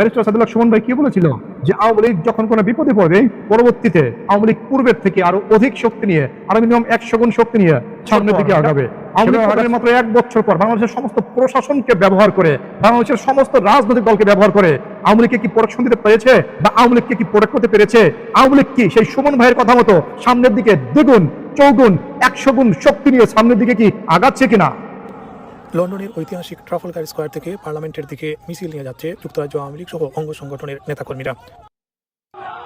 Barrister Sadullah Suman ভাই কি বলেছিল? যে আওয়ামী লীগ যখন কোনো বিপদে পড়বে পরবর্তীতে আওয়ামী লীগ পূর্বের থেকে আরও অধিক শক্তি নিয়ে আরও মিনিমাম একশো গুণ শক্তি নিয়ে সামনের দিকে আগাবে। আওয়ামী লীগ মাত্র এক বছর পর বাংলাদেশের সমস্ত প্রশাসনকে ব্যবহার করে বাংলাদেশের সমস্ত রাজনৈতিক দলকে ব্যবহার করে আওয়ামী লীগকে কি প্রোটেকশন দিতে পেরেছে বা আওয়ামী লীগকে কি প্রোটেক্ট করতে পেরেছে? আওয়ামী লীগ কি সেই সুমন ভাইয়ের কথা মতো সামনের দিকে দ্বিগুণ চৌগুণ একশো গুণ শক্তি নিয়ে সামনের দিকে কি আগাচ্ছে কিনা? লন্ডনের ঐতিহাসিক ট্রাফলগার স্কোয়ার থেকে পার্লামেন্টের দিকে মিছিল নিয়ে যাচ্ছে যুক্তরাজ্য আওয়ামী লীগ সহ অঙ্গ সংগঠনের নেতাকর্মীরা।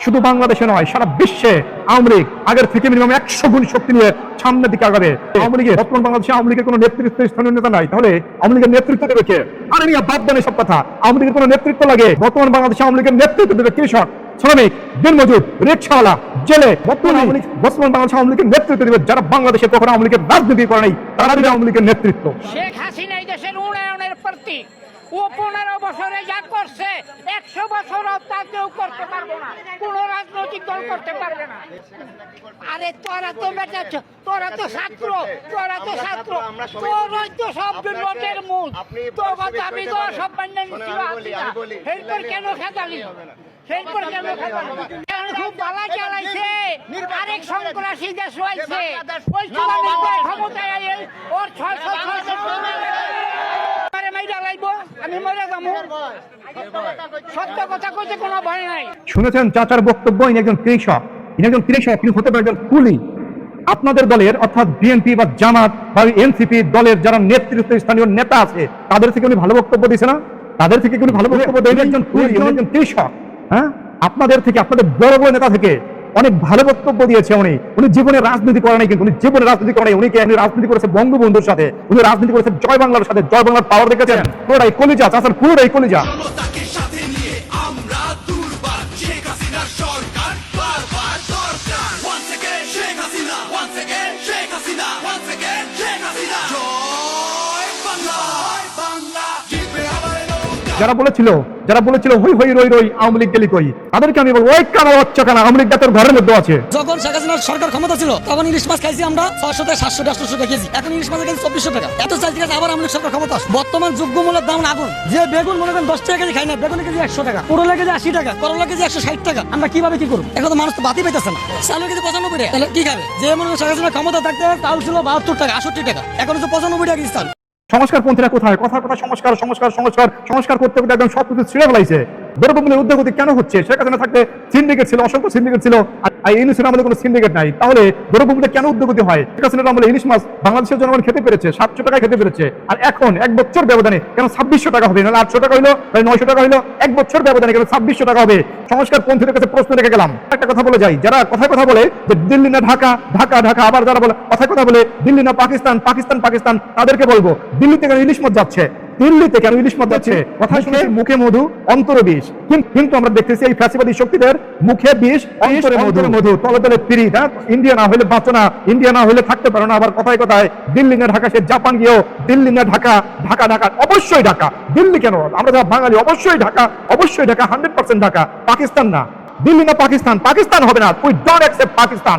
শুধু বাংলাদেশে নয় সারা বিশ্বে আওয়ামী লীগ আগের থেকে মিনিমাম একশো গুণ শক্তি নিয়ে সামনের দিকে আগাবে। আওয়ামী লীগের বর্তমান বাংলাদেশে আওয়ামী লীগের কোনো নেতৃত্ব স্থানীয় নেতা নাই। তাহলে আওয়ামী লীগের নেতৃত্ব দেবে কে? আরে নিয়ে বাদ দেন সব কথা। আওয়ামী লীগের কোনো নেতৃত্ব লাগে? বর্তমান বাংলাদেশে আওয়ামী লীগের নেতৃত্ব দেবে কৃষক শ্রমিক দিনমজুর রিক্সাওয়ালা জেলে। বর্তমান আওয়ামী লীগ বর্তমান বাংলাদেশে আওয়ামী লীগের নেতৃত্ব দেবে যারা বাংলাদেশে কখনো আওয়ামী লীগের রাজনীতি করে নাই। তারা দেবে আওয়ামী লীগের নেতৃত্ব শেখ হাসিনা এই দেশের উন্নয়নের প্রতীক ও পনেরো বছরে যা করছে একশো বছরও তা কেউ করতে পারব না। কোন রাজনৈতিক দল করতে পারবে না। আরে তোরা তো বেটা তোরা তো ছাত্র তোরা তো ছাত্র। তোরাই তো সব নোটের মুখ। তো আমি তো। সব নিচ্ছিল এরপর কেন খেতালি? এরপর কেন খেতালি? খুব বালা চালাইছে? আরেক সন্ত্রাসী দেশ ওই ক্ষমতায় ওর ছয়শো ছয়শো মাইরা লাইব। শুনেছেন চাচার বক্তব্য, ইনি একজন কৃষক। ইনি একজন কৃষক কিন্তু হতে পারে একজন কুলি। আপনাদের দলের, অর্থাৎ বিএনপি বা জামাত বা এনসিপি দলের যারা নেতৃত্ব, স্থানীয় নেতা আছে, তাদের থেকে উনি ভালো বক্তব্য দিয়েছে না? তাদের থেকে উনি ভালো বক্তব্য দেন? একজন কুলি একজন কৃষক হ্যাঁ? আপনাদের থেকে, আপনাদের বড় বড় নেতা থেকে অনেক ভালো বক্তব্য দিয়েছে উনি। উনি জীবনে রাজনীতি করে নাই কিন্তু উনি জীবনে রাজনীতি করে নাই। উনি কি উনি রাজনীতি করেছে বঙ্গবন্ধুর সাথে? উনি রাজনীতি করেছে জয় বাংলার সাথে। জয় বাংলার পাওয়ার দেখেছেন? পুরোটাই কলিজা চাষের পুরোটাই কলিজা। যারা বলেছিল যারা বলেছিল, হই হই, রই রই, আওয়ামী লীগ গেলি কই? তাদেরকে আমি বলব, ওই কানা বাচ্চা কানা, আওয়ামী লীগ তোর ঘরের মধ্যে আছে। যখন শেখ হাসিনার সরকার ক্ষমতা ছিল, তখন ইলিশ মাছ খাইছি আমরা ছয়শো থেকে সাতশো আটশো টাকা কেজি। এখন ইলিশ মাছের কেজি চব্বিশশো টাকা। এত চাল ঠিক আছে, আবার আমাদের সরকার ক্ষমতা। বর্তমান যোগ্য মূল্যের দাম আগুন। যে বেগুন মনে করেন দশ টাকা কেজি খাই না বেগুন কেজি একশো টাকা করলা কেজি আশি টাকা করলা কেজি একশো ষাট টাকা, আমরা কীভাবে কি করব? এখন তো মানুষ তো বাতি পাইতেছে না। চালের কেজি পঁচানব্বই টাকা। তাহলে কি খাবে? যে মনে করেন শেখ হাসিনার ক্ষমতা থাকতে তাও ছিল বাহাত্তর টাকা আষট্টি টাকা। এখন হচ্ছে পঁচানব্বই টাকা কেজি সংস্কার পন্থীরা কোথায়? কথা কথা, সংস্কার সংস্কার সংস্কার সংস্কার করতে করতে একদম সব কিছু ছিঁড়ে ফেলাইছে। দ্রব্যমূল্যের উদ্যোগতি কেন হচ্ছে? শেখ হাসিনা থাকতে সিন্ডিকেট ছিল, অসংখ্য সিন্ডিকেট ছিল, আর ইলিশের আমলে কোনো সিন্ডিকেট নাই। তাহলে দ্রব্যমূল্যে কেন উদ্যোগতি হয়? শেখ হাসিনার আমলে ইলিশ মাছ বাংলাদেশের জনগণ খেতে পেরেছে, সাতশো টাকায় খেতে পেরেছে। আর এখন এক বছর ব্যবধানে কেন ছাব্বিশশো টাকা হবে? নাহলে আটশো টাকা হইল নয়শো টাকা হইল, এক বছর ব্যবধানে কেন ছাব্বিশশো টাকা হবে? সংস্কার পন্থীদের কাছে প্রশ্ন রেখে গেলাম। একটা কথা বলে যাই, যারা কথায় কথা বলে যে দিল্লি না ঢাকা ঢাকা ঢাকা, আবার যারা বলে, কথায় কথা বলে, দিল্লি না পাকিস্তান পাকিস্তান পাকিস্তান, তাদেরকে বলব, দিল্লিতে কেন ইলিশ মাছ যাচ্ছে? দিল্লিতে কেন ইলিশ মাছ যাচ্ছে কথা শুনে মুখে মধু অন্তরে বিষ। কিন্তু আমরা দেখতেছি এই ফ্যাসিবাদী শক্তিদের মুখে বিষ অন্তরে মধু। মধু। তলে তলে ফিরি হ্যাঁ? ইন্ডিয়া না হলে বাঁচো না। ইন্ডিয়া না হলে থাকতে পারো না। আবার কথায় কথায় দিল্লি না ঢাকা সে জাপান গিয়েও দিল্লি না ঢাকা ঢাকা ঢাকা অবশ্যই ঢাকা। দিল্লি কেন? আমরা যারা বাঙালি অবশ্যই ঢাকা অবশ্যই ঢাকা হান্ড্রেড পার্সেন্ট ঢাকা। পাকিস্তান না। দিল্লি না পাকিস্তান পাকিস্তান হবে না। We don't accept Pakistan